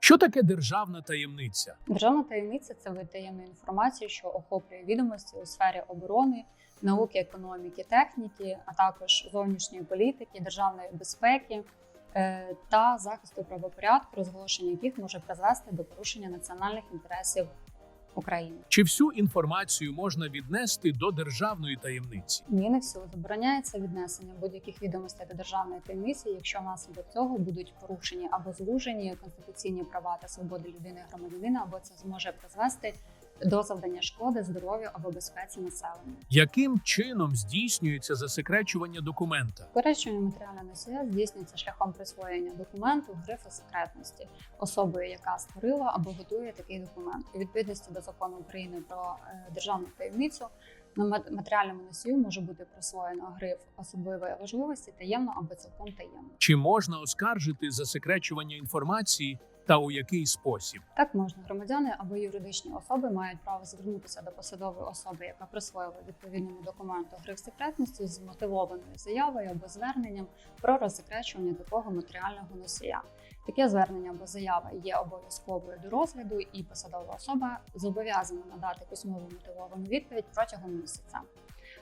Що таке державна таємниця? Державна таємниця це вид таємної інформації, що охоплює відомості у сфері оборони, науки, економіки, техніки, а також зовнішньої політики, державної безпеки е, та захисту правопорядку, розголошення яких може призвести до порушення національних інтересів України. Чи всю інформацію можна віднести до державної таємниці? Ні, не всю забороняється віднесення будь-яких відомостей до державної таємниці, якщо внаслідок цього будуть порушені або звужені конституційні права та свободи людини і громадянина, або це зможе призвести до завдання шкоди здоров'ю або безпеці населення. Яким чином здійснюється засекречування документа? Попередження матеріального носія здійснюється шляхом присвоєння документу грифу секретності особою, яка створила або готує такий документ. У відповідності до закону України про е, державну таємницю на мат- матеріальному носію може бути присвоєно гриф особливої важливості таємно або цілком таємно. Чи можна оскаржити засекречування інформації та у який спосіб? Так можна громадяни або юридичні особи мають право звернутися до посадової особи, яка присвоїла відповідному документу гриф секретності з мотивованою заявою або зверненням про розсекречування такого матеріального носія. Таке звернення або заява є обов'язковою до розгляду, і посадова особа зобов'язана надати письмову мотивовану відповідь протягом місяця.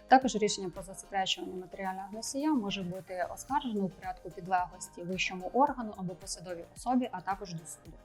Також рішення про засекречування матеріального носія може бути оскаржено у порядку підлеглості вищому органу або посадовій особі, а також до суду.